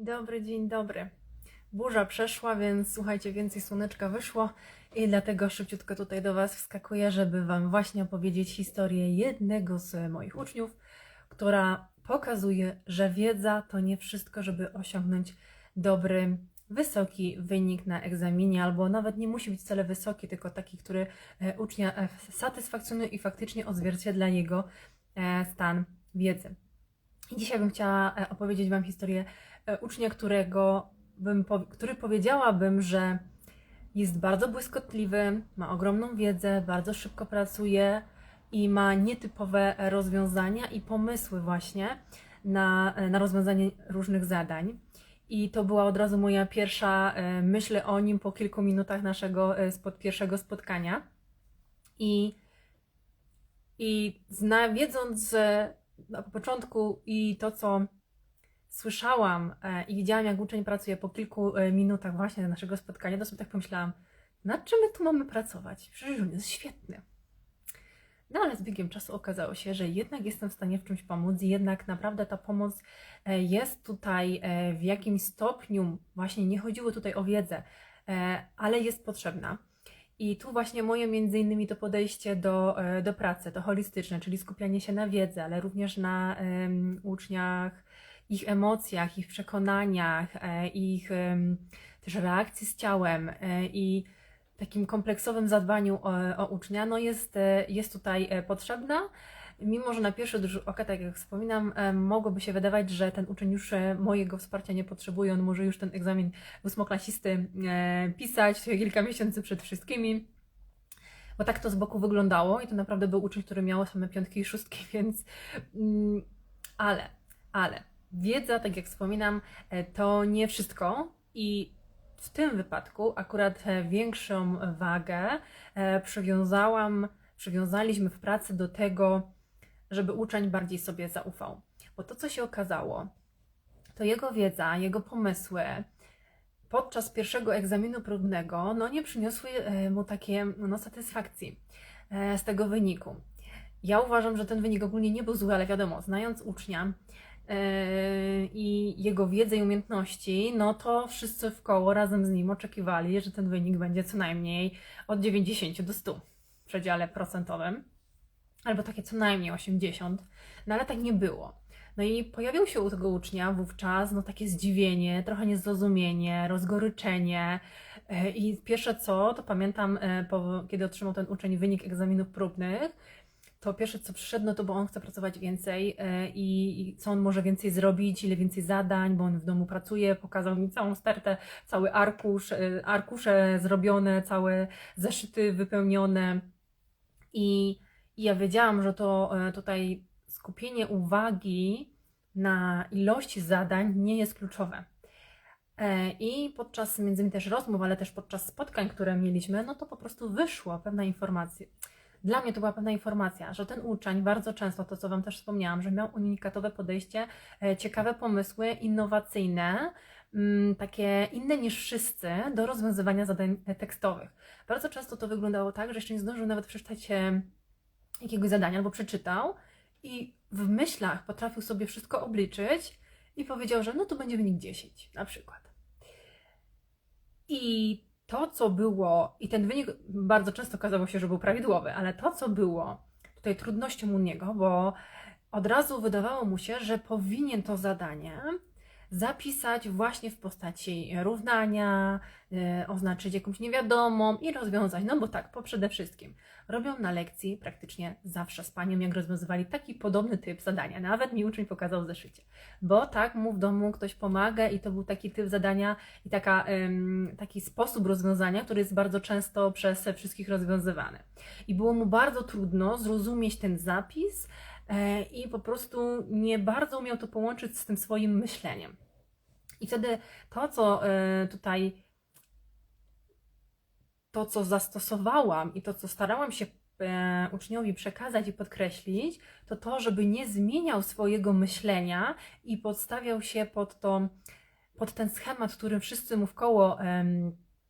Dobry dzień dobry. Burza przeszła, więc słuchajcie, więcej słoneczka wyszło i dlatego szybciutko tutaj do Was wskakuję, żeby Wam właśnie opowiedzieć historię jednego z moich uczniów, która pokazuje, że wiedza to nie wszystko, żeby osiągnąć dobry, wysoki wynik na egzaminie, albo nawet nie musi być wcale wysoki, tylko taki, który e, ucznia e, satysfakcjonuje i faktycznie odzwierciedla jego e, stan wiedzy. Dzisiaj bym chciała opowiedzieć Wam historię ucznia, którego bym, który powiedziałabym, że jest bardzo błyskotliwy, ma ogromną wiedzę, bardzo szybko pracuje i ma nietypowe rozwiązania i pomysły właśnie na, na rozwiązanie różnych zadań. I to była od razu moja pierwsza e, myśl o nim po kilku minutach naszego e, spod, pierwszego spotkania. I, i zna, wiedząc, na początku i to, co słyszałam e, i widziałam, jak uczeń pracuje po kilku e, minutach właśnie naszego spotkania, to sobie tak pomyślałam, nad czym my tu mamy pracować? Przecież on jest świetny. No ale z biegiem czasu okazało się, że jednak jestem w stanie w czymś pomóc i jednak naprawdę ta pomoc e, jest tutaj w jakimś stopniu, właśnie nie chodziło tutaj o wiedzę, ale jest potrzebna. I tu właśnie moje między innymi to podejście do, do pracy, to holistyczne, czyli skupianie się na wiedzy, ale również na em, uczniach, ich emocjach, ich przekonaniach, e, ich też reakcji z ciałem e, i takim kompleksowym zadbaniu o, o ucznia, no jest, e, jest tutaj potrzebna. Mimo, że na pierwszy rzut oka, tak jak wspominam, mogłoby się wydawać, że ten uczeń już mojego wsparcia nie potrzebuje, on może już ten egzamin ósmoklasisty pisać kilka miesięcy przed wszystkimi. Bo tak to z boku wyglądało i to naprawdę był uczeń, który miał same piątki i szóstki, więc mm, ale, ale wiedza, tak jak wspominam, e, to nie wszystko i w tym wypadku akurat e, większą wagę e, przywiązałam, przywiązaliśmy w pracy do tego, żeby uczeń bardziej sobie zaufał. Bo to, co się okazało, to jego wiedza, jego pomysły podczas pierwszego egzaminu próbnego no, nie przyniosły mu takiej no, satysfakcji z tego wyniku. Ja uważam, że ten wynik ogólnie nie był zły, ale wiadomo, znając ucznia i jego wiedzę i umiejętności, no to wszyscy w koło razem z nim oczekiwali, że ten wynik będzie co najmniej od 90 do 100 w przedziale procentowym, albo takie co najmniej 80, no ale tak nie było. No i pojawiło się u tego ucznia wówczas no takie zdziwienie, trochę niezrozumienie, rozgoryczenie. E, I pierwsze co, to pamiętam, po, kiedy otrzymał ten uczeń wynik egzaminów próbnych, to pierwsze co przyszedł, no to bo on chce pracować więcej e, i, i co on może więcej zrobić, ile więcej zadań, bo on w domu pracuje, pokazał mi całą stertę, cały arkusz, e, arkusze zrobione, całe zeszyty wypełnione. I, i ja wiedziałam, że to e, tutaj skupienie uwagi na ilości zadań nie jest kluczowe. I podczas między innymi też rozmów, ale też podczas spotkań, które mieliśmy, no to po prostu wyszła pewna informacja. Dla mnie to była pewna informacja, że ten uczeń bardzo często, to co Wam też wspomniałam, że miał unikatowe podejście, e, ciekawe pomysły, innowacyjne, mm, takie inne niż wszyscy do rozwiązywania zadań tekstowych. Bardzo często to wyglądało tak, że jeszcze nie zdążył nawet przeczytać e, jakiegoś zadania albo przeczytał i w myślach potrafił sobie wszystko obliczyć i powiedział, że no to będzie wynik 10 na przykład. I to, co było, i ten wynik bardzo często okazało się, że był prawidłowy, ale to, co było tutaj trudnością u niego, bo od razu wydawało mu się, że powinien to zadanie zapisać właśnie w postaci równania, e, oznaczyć jakąś niewiadomą i rozwiązać. No bo tak, po przede wszystkim robią na lekcji praktycznie zawsze z panią, jak rozwiązywali taki podobny typ zadania. Nawet mi uczeń pokazał w zeszycie. Bo tak mu w domu ktoś pomaga i to był taki typ zadania i taka, taki sposób rozwiązania, który jest bardzo często przez wszystkich rozwiązywany. I było mu bardzo trudno zrozumieć ten zapis i po prostu nie bardzo umiał to połączyć z tym swoim myśleniem. I wtedy to, co e, tutaj to, co zastosowałam i to, co starałam się e, uczniowi przekazać i podkreślić, to to, żeby nie zmieniał swojego myślenia i podstawiał się pod, to, pod ten schemat, którym wszyscy mu w koło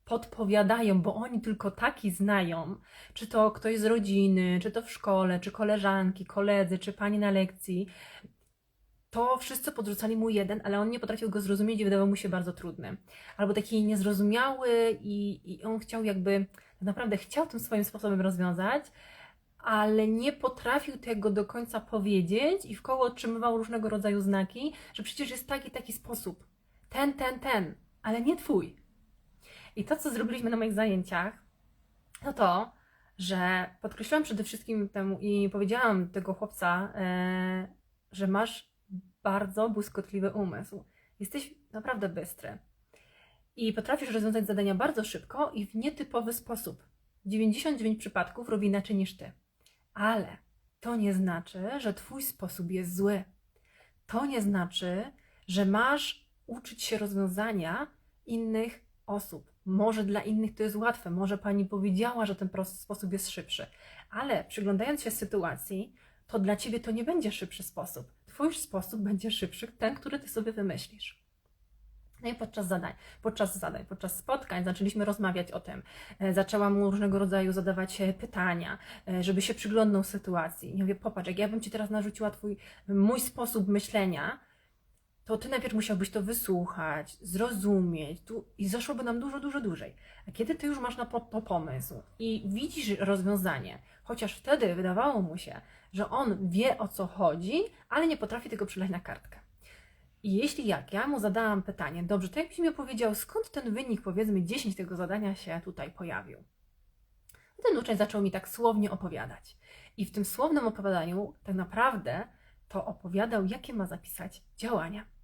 podpowiadają, bo oni tylko taki znają, czy to ktoś z rodziny, czy to w szkole, czy koleżanki, koledzy, czy pani na lekcji. to wszyscy podrzucali mu jeden, ale on nie potrafił go zrozumieć i wydawał mu się bardzo trudny. Albo taki niezrozumiały i, i on chciał jakby, tak naprawdę chciał tym swoim sposobem rozwiązać, ale nie potrafił tego do końca powiedzieć i w koło otrzymywał różnego rodzaju znaki, że przecież jest taki, taki sposób. Ten, ten, ten, ale nie twój. I to, co zrobiliśmy na moich zajęciach, to to, że podkreśliłam przede wszystkim temu i powiedziałam tego chłopca, e, że masz bardzo błyskotliwy umysł. Jesteś naprawdę bystry. I potrafisz rozwiązać zadania bardzo szybko i w nietypowy sposób. 99 przypadków robi inaczej niż ty. Ale to nie znaczy, że twój sposób jest zły. To nie znaczy, że masz uczyć się rozwiązania innych osób. Może dla innych to jest łatwe, może pani powiedziała, że ten sposób jest szybszy, ale przyglądając się sytuacji, to dla ciebie to nie będzie szybszy sposób. Twój sposób będzie szybszy, ten, który ty sobie wymyślisz. No i podczas zadań, podczas zadań, podczas spotkań zaczęliśmy rozmawiać o tym. E, Zaczęłam mu różnego rodzaju zadawać e, pytania, e, żeby się przyglądnął sytuacji. I mówię, popatrz, jak ja bym ci teraz narzuciła twój, mój sposób myślenia, to ty najpierw musiałbyś to wysłuchać, zrozumieć tu, i zaszłoby nam dużo, dużo dłużej. A kiedy ty już masz na to pomysł i widzisz rozwiązanie, chociaż wtedy wydawało mu się, że on wie o co chodzi, ale nie potrafi tego przelać na kartkę. I jeśli jak, ja mu zadałam pytanie, dobrze, to jakbyś mi opowiedział, skąd ten wynik, powiedzmy 10 tego zadania się tutaj pojawił. Ten uczeń zaczął mi tak słownie opowiadać. I w tym słownym opowiadaniu tak naprawdę to opowiadał, jakie ma zapisać działania.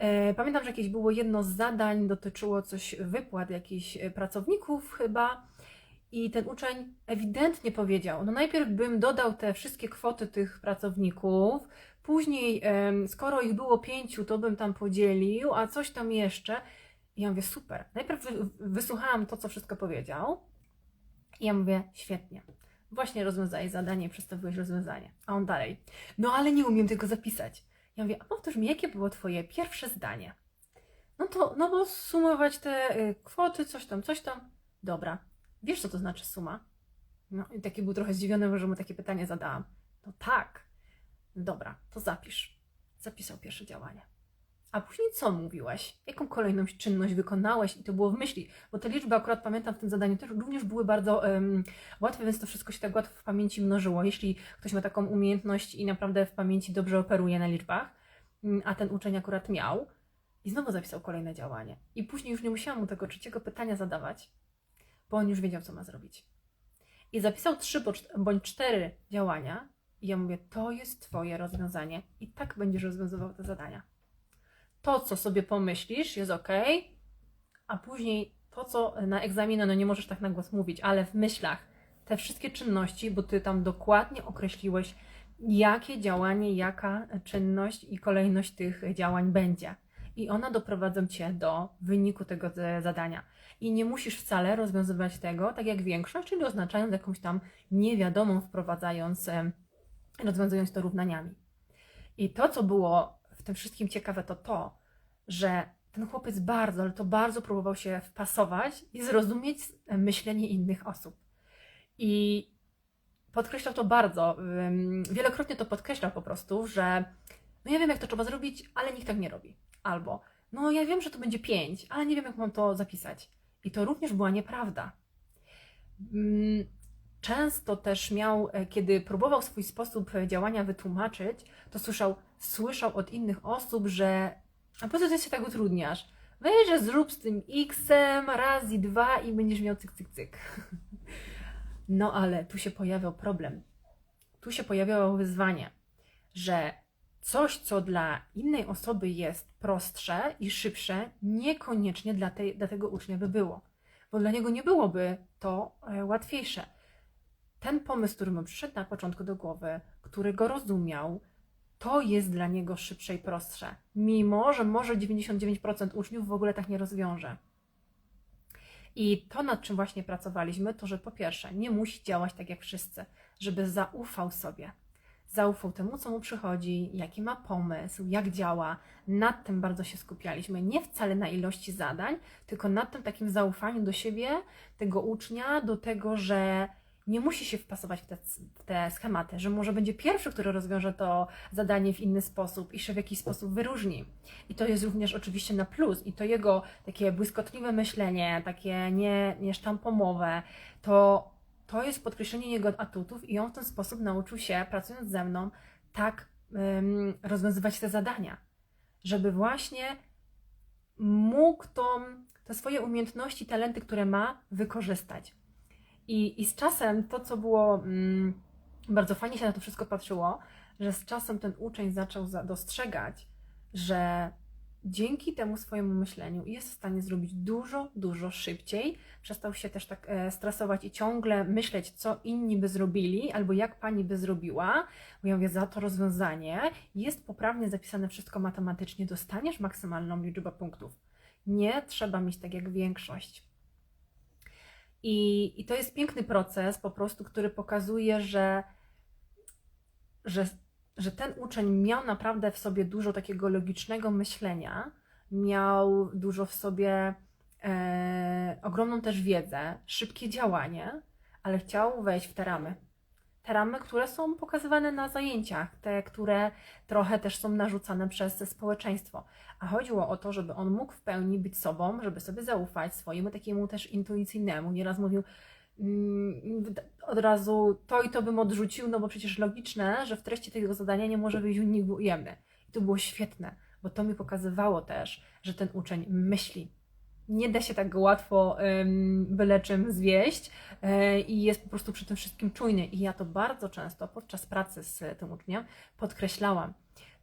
E, Pamiętam, że jakieś było jedno z zadań, dotyczyło coś wypłat jakichś e, pracowników chyba. I ten uczeń ewidentnie powiedział: No, najpierw bym dodał te wszystkie kwoty tych pracowników, później, skoro ich było pięciu, to bym tam podzielił, a coś tam jeszcze. I ja mówię: Super. Najpierw wy, wysłuchałam to, co wszystko powiedział. I ja mówię: Świetnie. Właśnie rozwiązałeś zadanie przedstawiłeś rozwiązanie. A on dalej: No, ale nie umiem tego zapisać. Ja mówię: A powtórz mi, jakie było Twoje pierwsze zdanie? No to, no bo sumować te y, kwoty, coś tam, coś tam. Dobra. Wiesz, co to znaczy suma? No i taki był trochę zdziwiony, że mu takie pytanie zadałam. No tak. Dobra, to zapisz. Zapisał pierwsze działanie. A później co mówiłeś? Jaką kolejną czynność wykonałeś? I to było w myśli, bo te liczby akurat pamiętam w tym zadaniu też również były bardzo em, łatwe, więc to wszystko się tak łatwo w pamięci mnożyło. Jeśli ktoś ma taką umiejętność i naprawdę w pamięci dobrze operuje na liczbach, mm, a ten uczeń akurat miał, i znowu zapisał kolejne działanie. I później już nie musiałam mu tego trzeciego pytania zadawać, bo on już wiedział, co ma zrobić. I zapisał trzy bądź cztery działania, i ja mówię, to jest Twoje rozwiązanie, i tak będziesz rozwiązywał te zadania. To, co sobie pomyślisz, jest ok, a później to, co na egzaminie, no nie możesz tak na głos mówić, ale w myślach, te wszystkie czynności, bo Ty tam dokładnie określiłeś, jakie działanie, jaka czynność i kolejność tych działań będzie. I one doprowadzą Cię do wyniku tego zadania. I nie musisz wcale rozwiązywać tego, tak jak większość, czyli oznaczając jakąś tam niewiadomą, wprowadzając, rozwiązując to równaniami. I to, co było w tym wszystkim ciekawe, to to, że ten chłopiec bardzo, ale to bardzo próbował się wpasować i zrozumieć myślenie innych osób. I podkreślał to bardzo, wielokrotnie to podkreślał po prostu, że no ja wiem, jak to trzeba zrobić, ale nikt tak nie robi. Albo, no ja wiem, że to będzie pięć, ale nie wiem, jak mam to zapisać. I to również była nieprawda. Często też miał, e, kiedy próbował swój sposób e, działania wytłumaczyć, to słyszał, słyszał od innych osób, że a po co ty się tak utrudniasz? Weź, że zrób z tym x-em raz i dwa i będziesz miał cyk, cyk, cyk. No ale tu się pojawiał problem. Tu się pojawiało wyzwanie, że coś, co dla innej osoby jest prostsze i szybsze, niekoniecznie dla, tej, dla tego ucznia by było, bo dla niego nie byłoby to e, łatwiejsze. Ten pomysł, który mu przyszedł na początku do głowy, który go rozumiał, to jest dla niego szybsze i prostsze, mimo że może 99% uczniów w ogóle tak nie rozwiąże. I to, nad czym właśnie pracowaliśmy, to że po pierwsze, nie musi działać tak jak wszyscy, żeby zaufał sobie. Zaufał temu, co mu przychodzi, jaki ma pomysł, jak działa. Nad tym bardzo się skupialiśmy. Nie wcale na ilości zadań, tylko nad tym takim zaufaniu do siebie, tego ucznia, do tego, że nie musi się wpasować w te, w te schematy, że może będzie pierwszy, który rozwiąże to zadanie w inny sposób i się w jakiś sposób wyróżni. I to jest również oczywiście na plus. I to jego takie błyskotliwe myślenie, takie nie, niesztampomowe, to, to jest podkreślenie jego atutów i on w ten sposób nauczył się, pracując ze mną, tak rozwiązywać te zadania, żeby właśnie mógł tą, te swoje umiejętności, talenty, które ma, wykorzystać. I, i z czasem to, co było mm, bardzo fajnie się na to wszystko patrzyło, że z czasem ten uczeń zaczął za, dostrzegać, że dzięki temu swojemu myśleniu jest w stanie zrobić dużo, dużo szybciej. Przestał się też tak e, stresować i ciągle myśleć, co inni by zrobili, albo jak pani by zrobiła. Bo ja mówię, za to rozwiązanie jest poprawnie zapisane wszystko matematycznie, dostaniesz maksymalną liczbę punktów. Nie trzeba mieć tak jak większość. I, I to jest piękny proces, po prostu, który pokazuje, że, że, że ten uczeń miał naprawdę w sobie dużo takiego logicznego myślenia, miał dużo w sobie e, ogromną też wiedzę, szybkie działanie, ale chciał wejść w te ramy te ramy, które są pokazywane na zajęciach, te, które trochę też są narzucane przez społeczeństwo. A chodziło o to, żeby on mógł w pełni być sobą, żeby sobie zaufać swojemu takiemu też intuicyjnemu. Nieraz mówił, mm, od razu to i to bym odrzucił, no bo przecież logiczne, że w treści tego zadania nie może być unik ujemny. I to było świetne, bo to mi pokazywało też, że ten uczeń myśli, nie da się tak łatwo byle czym zwieść e, i jest po prostu przy tym wszystkim czujny. I ja to bardzo często podczas pracy z tym uczniem podkreślałam.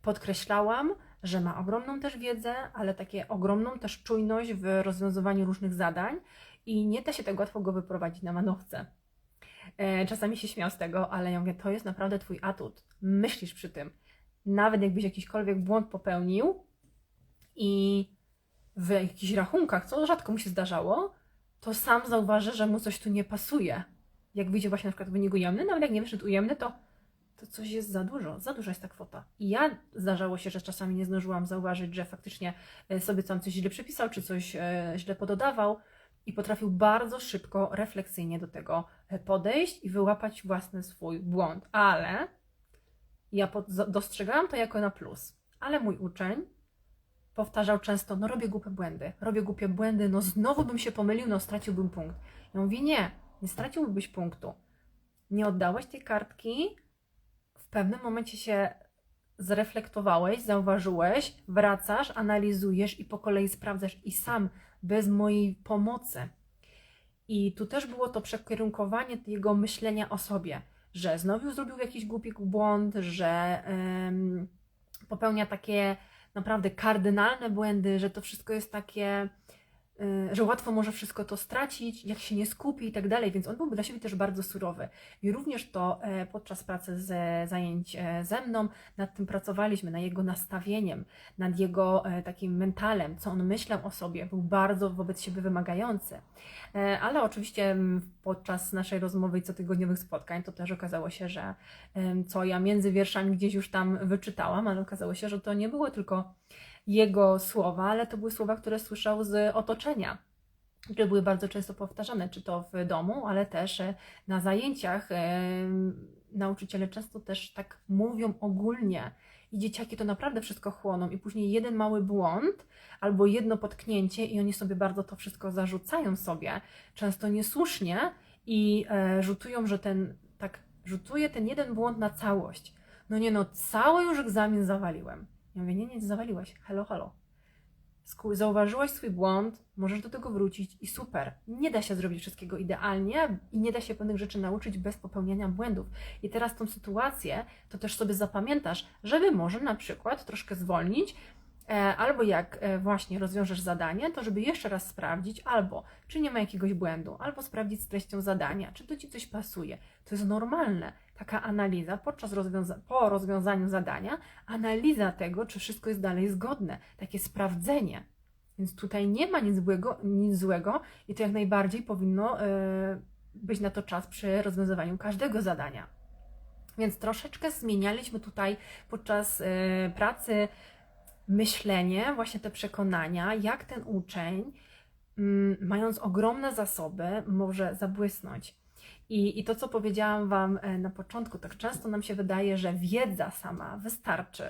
Podkreślałam, że ma ogromną też wiedzę, ale takie ogromną też czujność w rozwiązywaniu różnych zadań i nie da się tak łatwo go wyprowadzić na manowce. E, czasami się śmiał z tego, ale ja mówię, to jest naprawdę Twój atut. Myślisz przy tym. Nawet jakbyś jakiśkolwiek błąd popełnił i w jakichś rachunkach, co rzadko mu się zdarzało, to sam zauważy, że mu coś tu nie pasuje. Jak wyjdzie właśnie na przykład wynik ujemny, nawet jak nie wyszedł ujemny, to, to coś jest za dużo, za duża jest ta kwota. I ja zdarzało się, że czasami nie zdążyłam zauważyć, że faktycznie e, sobie tam coś źle przepisał, czy coś e, źle pododawał i potrafił bardzo szybko, refleksyjnie do tego e, podejść i wyłapać własny swój błąd. Ale ja dostrzegałam to jako na plus. Ale mój uczeń powtarzał często, no robię głupie błędy, robię głupie błędy, no znowu bym się pomylił, no straciłbym punkt. Ja mówię, nie, nie straciłbyś punktu. Nie oddałeś tej kartki, w pewnym momencie się zreflektowałeś, zauważyłeś, wracasz, analizujesz i po kolei sprawdzasz i sam, bez mojej pomocy. I tu też było to przekierunkowanie jego myślenia o sobie, że znowu zrobił jakiś głupi błąd, że popełnia takie naprawdę kardynalne błędy, że to wszystko jest takie, że łatwo może wszystko to stracić, jak się nie skupi i tak dalej, więc on byłby dla siebie też bardzo surowy. I również to e, podczas pracy ze zajęć e, ze mną, nad tym pracowaliśmy, nad jego nastawieniem, nad jego takim mentalem, co on myślał o sobie, był bardzo wobec siebie wymagający. Ale oczywiście podczas naszej rozmowy i cotygodniowych spotkań to też okazało się, że co ja między wierszami gdzieś już tam wyczytałam, ale okazało się, że to nie było tylko jego słowa, ale to były słowa, które słyszał z otoczenia które były bardzo często powtarzane, czy to w domu, ale też e, na zajęciach. Nauczyciele często też tak mówią ogólnie i dzieciaki to naprawdę wszystko chłoną i później jeden mały błąd albo jedno potknięcie i oni sobie bardzo to wszystko zarzucają sobie, często niesłusznie i e, rzutują, że ten, tak, rzutuje ten jeden błąd na całość. No nie no, cały już egzamin zawaliłem. Ja mówię, nie, nie, zawaliłeś. Halo, halo. Zauważyłaś swój błąd, możesz do tego wrócić i super. Nie da się zrobić wszystkiego idealnie i nie da się pewnych rzeczy nauczyć bez popełniania błędów. I teraz tą sytuację to też sobie zapamiętasz, żeby może na przykład troszkę zwolnić, albo jak e, właśnie rozwiążesz zadanie, to żeby jeszcze raz sprawdzić, albo czy nie ma jakiegoś błędu, albo sprawdzić z treścią zadania, czy to Ci coś pasuje. To jest normalne taka analiza podczas rozwiąza po rozwiązaniu zadania, analiza tego, czy wszystko jest dalej zgodne, takie sprawdzenie. Więc tutaj nie ma nic złego, nic złego i to jak najbardziej powinno yy, być na to czas przy rozwiązywaniu każdego zadania. Więc troszeczkę zmienialiśmy tutaj podczas pracy myślenie, właśnie te przekonania, jak ten uczeń, yy, mając ogromne zasoby, może zabłysnąć. I, I to, co powiedziałam Wam e, na początku, tak często nam się wydaje, że wiedza sama wystarczy,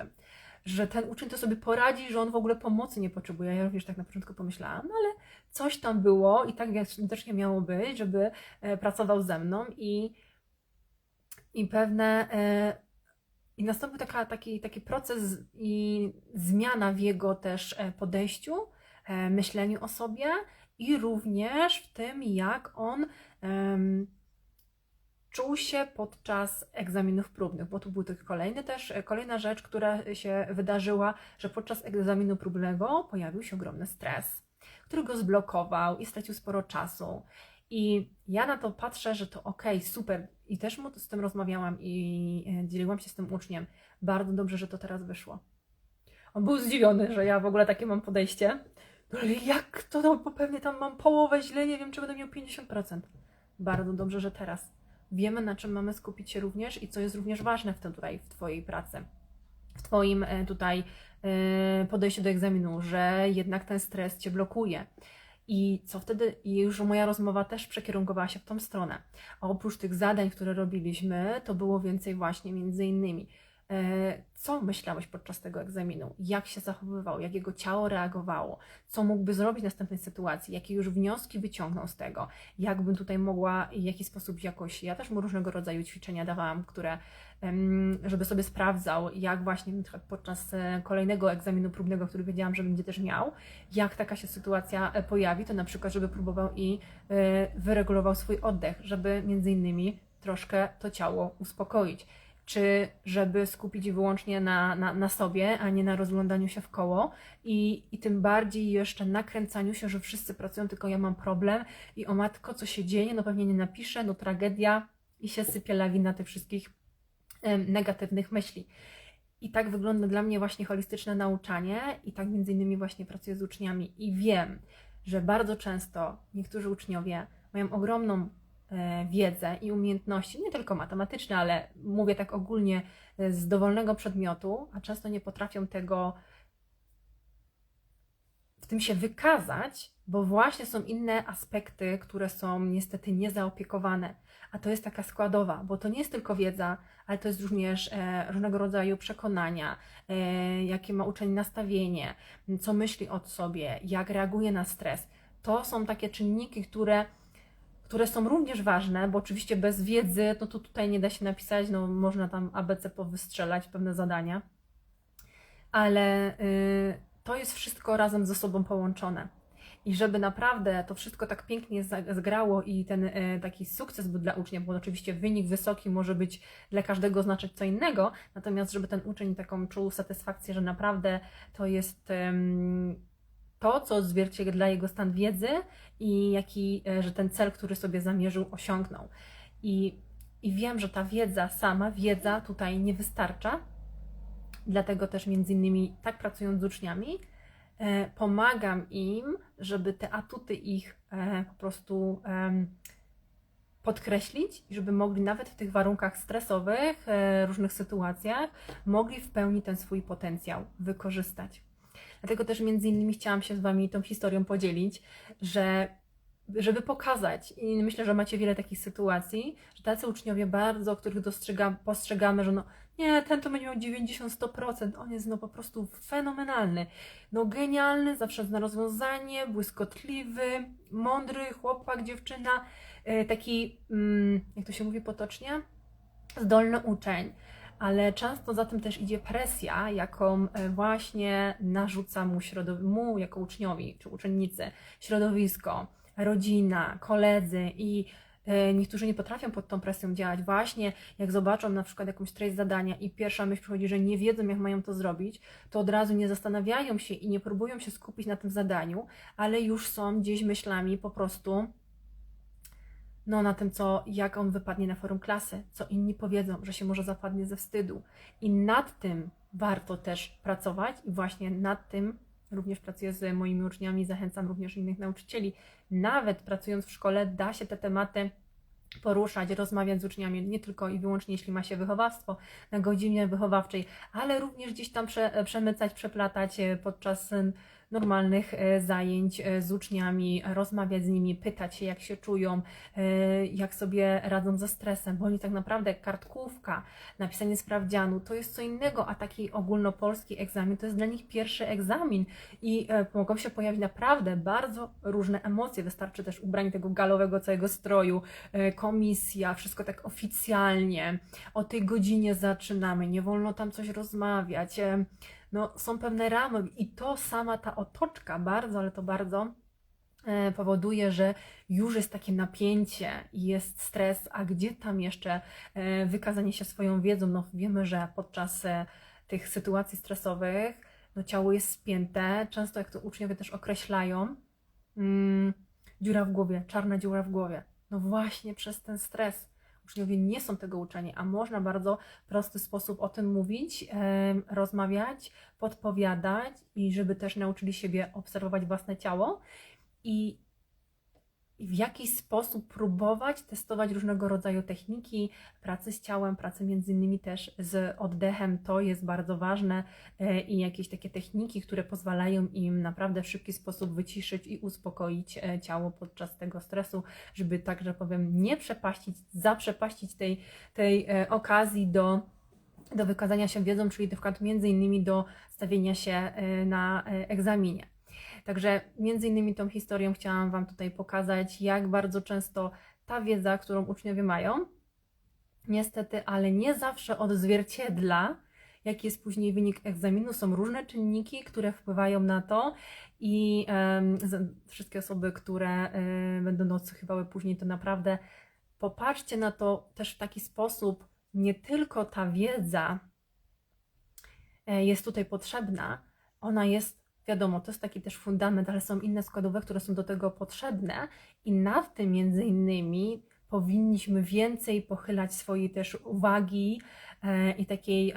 że ten uczeń to sobie poradzi, że on w ogóle pomocy nie potrzebuje. Ja również tak na początku pomyślałam, no ale coś tam było i tak też nie miało być, żeby e, pracował ze mną i, i pewne. E, I nastąpił taka, taki, taki proces i zmiana w jego też podejściu, myśleniu o sobie i również w tym, jak on um, czuł się podczas egzaminów próbnych, bo tu był tylko kolejny też, kolejna rzecz, która się wydarzyła, że podczas egzaminu próbnego pojawił się ogromny stres, który go zblokował i stracił sporo czasu. I ja na to patrzę, że to ok, super. I też z tym rozmawiałam i e, dzieliłam się z tym uczniem. Bardzo dobrze, że to teraz wyszło. On był zdziwiony, że ja w ogóle takie mam podejście. No ale jak to, no, bo pewnie tam mam połowę źle, nie wiem, czy będę miał 50%. Bardzo dobrze, że teraz wiemy, na czym mamy skupić się również i co jest również ważne w tym tutaj, w Twojej pracy, w Twoim e, tutaj e, podejściu do egzaminu, że jednak ten stres Cię blokuje. I co wtedy, i już moja rozmowa też przekierunkowała się w tą stronę. A oprócz tych zadań, które robiliśmy, to było więcej właśnie między innymi E, co myślałeś podczas tego egzaminu, jak się zachowywał, jak jego ciało reagowało, co mógłby zrobić w następnej sytuacji, jakie już wnioski wyciągnął z tego, jakbym tutaj mogła i w jaki sposób jakoś, ja też mu różnego rodzaju ćwiczenia dawałam, które, żeby sobie sprawdzał, jak właśnie podczas e, kolejnego egzaminu próbnego, który wiedziałam, że będzie też miał, jak taka się sytuacja e, pojawi, to na przykład, żeby próbował i wyregulował swój oddech, żeby między innymi troszkę to ciało uspokoić. Czy żeby skupić wyłącznie na, na, na sobie, a nie na rozglądaniu się w koło i, i tym bardziej jeszcze nakręcaniu się, że wszyscy pracują, tylko ja mam problem i o matko, co się dzieje, no pewnie nie napiszę, no tragedia i się sypie lawina tych wszystkich negatywnych myśli. I tak wygląda dla mnie właśnie holistyczne nauczanie i tak między innymi właśnie pracuję z uczniami i wiem, że bardzo często niektórzy uczniowie mają ogromną E, wiedzę i umiejętności, nie tylko matematyczne, ale mówię tak ogólnie e, z dowolnego przedmiotu, a często nie potrafią tego w tym się wykazać, bo właśnie są inne aspekty, które są niestety niezaopiekowane. A to jest taka składowa, bo to nie jest tylko wiedza, ale to jest również e, różnego rodzaju przekonania, e, jakie ma uczeń nastawienie, co myśli o sobie, jak reaguje na stres. To są takie czynniki, które które są również ważne, bo oczywiście bez wiedzy, no to tutaj nie da się napisać, no można tam ABC powystrzelać pewne zadania, ale y, to jest wszystko razem ze sobą połączone. I żeby naprawdę to wszystko tak pięknie zgrało i ten y, taki sukces był dla ucznia, bo oczywiście wynik wysoki może być dla każdego znaczyć co innego, natomiast żeby ten uczeń taką czuł satysfakcję, że naprawdę to jest to, co odzwierciedla jego stan wiedzy i jaki, e, że ten cel, który sobie zamierzył, osiągnął. I, I wiem, że ta wiedza sama, wiedza tutaj nie wystarcza, dlatego też między innymi tak pracując z uczniami, e, pomagam im, żeby te atuty ich e, po prostu podkreślić i żeby mogli nawet w tych warunkach stresowych, różnych sytuacjach, mogli w pełni ten swój potencjał wykorzystać. Dlatego też między innymi chciałam się z Wami tą historią podzielić, że żeby pokazać, i myślę, że macie wiele takich sytuacji, że tacy uczniowie bardzo, których dostrzegam, postrzegamy, że no nie, ten to będzie miał 90-100%, on jest no po prostu fenomenalny, no genialny, zawsze zna rozwiązanie, błyskotliwy, mądry chłopak, dziewczyna, e, taki, mm, jak to się mówi potocznie, zdolny uczeń. Ale często za tym też idzie presja, jaką e, właśnie narzuca mu, środow- mu jako uczniowi czy uczennicy. Środowisko, rodzina, koledzy i niektórzy nie potrafią pod tą presją działać. Właśnie jak zobaczą na przykład jakąś treść zadania i pierwsza myśl przychodzi, że nie wiedzą, jak mają to zrobić, to od razu nie zastanawiają się i nie próbują się skupić na tym zadaniu, ale już są gdzieś myślami po prostu no, na tym, co, jak on wypadnie na forum klasy, co inni powiedzą, że się może zapadnie ze wstydu. I nad tym warto też pracować i właśnie nad tym również pracuję z moimi uczniami, zachęcam również innych nauczycieli. Nawet pracując w szkole, da się te tematy poruszać, rozmawiać z uczniami, nie tylko i wyłącznie jeśli ma się wychowawstwo na godzinie wychowawczej, ale również gdzieś tam prze, przemycać, przeplatać e, podczas normalnych e, zajęć e, z uczniami, rozmawiać z nimi, pytać się, jak się czują, e, jak sobie radzą ze stresem, bo oni tak naprawdę kartkówka, napisanie sprawdzianu to jest co innego, a taki ogólnopolski egzamin to jest dla nich pierwszy egzamin i mogą się pojawić naprawdę bardzo różne emocje. Wystarczy też ubranie tego galowego całego stroju, komisja, wszystko tak oficjalnie. O tej godzinie zaczynamy, nie wolno tam coś rozmawiać. No, są pewne ramy i to sama ta otoczka bardzo, ale to bardzo e, powoduje, że już jest takie napięcie i jest stres, a gdzie tam jeszcze e, wykazanie się swoją wiedzą? No wiemy, że podczas e, tych sytuacji stresowych no, ciało jest spięte, często jak to uczniowie też określają, mm, dziura w głowie, czarna dziura w głowie. No właśnie przez ten stres. Uczniowie nie są tego uczeni, a można bardzo prosty sposób o tym mówić, rozmawiać, podpowiadać i żeby też nauczyli siebie obserwować własne ciało. I w jakiś sposób próbować testować różnego rodzaju techniki pracy z ciałem, pracy między innymi też z oddechem. To jest bardzo ważne e, i jakieś takie techniki, które pozwalają im naprawdę w szybki sposób wyciszyć i uspokoić e, ciało podczas tego stresu, żeby tak, że powiem, nie przepaścić, zaprzepaścić tej, tej e, okazji do do wykazania się wiedzą, czyli na przykład między innymi do stawienia się na egzaminie. Także między innymi tą historią chciałam Wam tutaj pokazać, jak bardzo często ta wiedza, którą uczniowie mają, niestety, ale nie zawsze odzwierciedla, jaki jest później wynik egzaminu. Są różne czynniki, które wpływają na to i z- wszystkie osoby, które e, będą odsłuchiwały później, to naprawdę popatrzcie na to też w taki sposób, nie tylko ta wiedza e, jest tutaj potrzebna, ona jest, wiadomo, to jest taki też fundament, ale są inne składowe, które są do tego potrzebne i nad tym między innymi powinniśmy więcej pochylać swojej też uwagi e, i takiej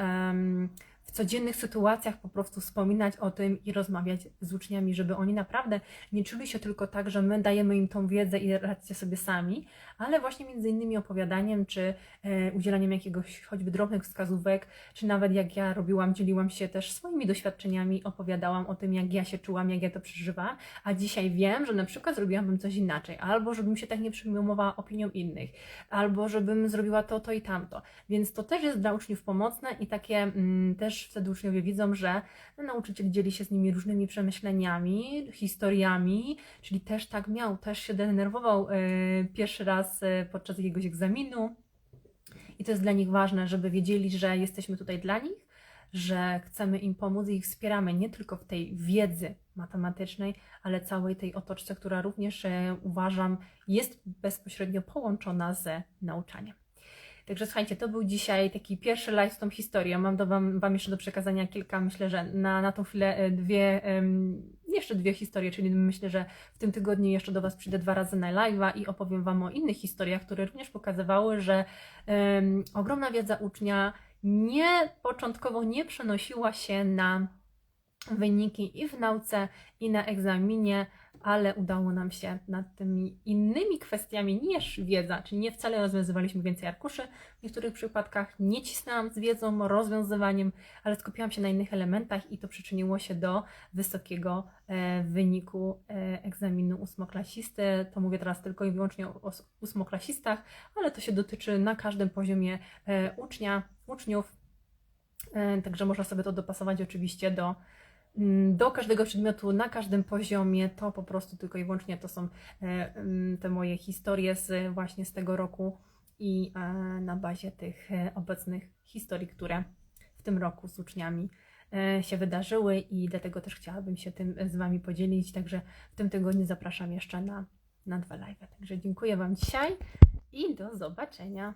codziennych sytuacjach po prostu wspominać o tym i rozmawiać z uczniami, żeby oni naprawdę nie czuli się tylko tak, że my dajemy im tą wiedzę i radźcie sobie sami, ale właśnie między innymi opowiadaniem, czy e, udzielaniem jakiegoś choćby drobnych wskazówek, czy nawet jak ja robiłam, dzieliłam się też swoimi doświadczeniami, opowiadałam o tym, jak ja się czułam, jak ja to przeżywałam, a dzisiaj wiem, że na przykład zrobiłabym coś inaczej, albo żebym się tak nie przejmowała opinią innych, albo żebym zrobiła to, to i tamto. Więc to też jest dla uczniów pomocne i takie mm, też wtedy uczniowie widzą, że nauczyciel dzieli się z nimi różnymi przemyśleniami, historiami, czyli też tak miał, też się denerwował e, pierwszy raz e, podczas jakiegoś egzaminu. I to jest dla nich ważne, żeby wiedzieli, że jesteśmy tutaj dla nich, że chcemy im pomóc i ich wspieramy nie tylko w tej wiedzy matematycznej, ale całej tej otoczce, która również e, uważam jest bezpośrednio połączona z nauczaniem. Także słuchajcie, to był dzisiaj taki pierwszy live z tą historią. Mam do wam, wam jeszcze do przekazania kilka, myślę, że na, na tą chwilę e, dwie, em, jeszcze dwie historie, czyli myślę, że w tym tygodniu jeszcze do Was przyjdę dwa razy na live'a i opowiem Wam o innych historiach, które również pokazywały, że em, ogromna wiedza ucznia nie początkowo nie przenosiła się na wyniki i w nauce, i na egzaminie, ale udało nam się nad tymi innymi kwestiami niż wiedza, czyli nie wcale rozwiązywaliśmy więcej arkuszy, w niektórych przypadkach nie cisnęłam z wiedzą, rozwiązywaniem, ale skupiłam się na innych elementach i to przyczyniło się do wysokiego e, wyniku e, egzaminu ósmoklasisty. To mówię teraz tylko i wyłącznie o ósmoklasistach, ale to się dotyczy na każdym poziomie e, ucznia, uczniów. Także można sobie to dopasować oczywiście do, do każdego przedmiotu, na każdym poziomie. To po prostu tylko i wyłącznie to są e, mm, te moje historie z, właśnie z tego roku i e, na bazie tych e, obecnych historii, które w tym roku z uczniami się wydarzyły i dlatego też chciałabym się tym z Wami podzielić. Także w tym tygodniu zapraszam jeszcze na, na dwa live. Także dziękuję Wam dzisiaj i do zobaczenia.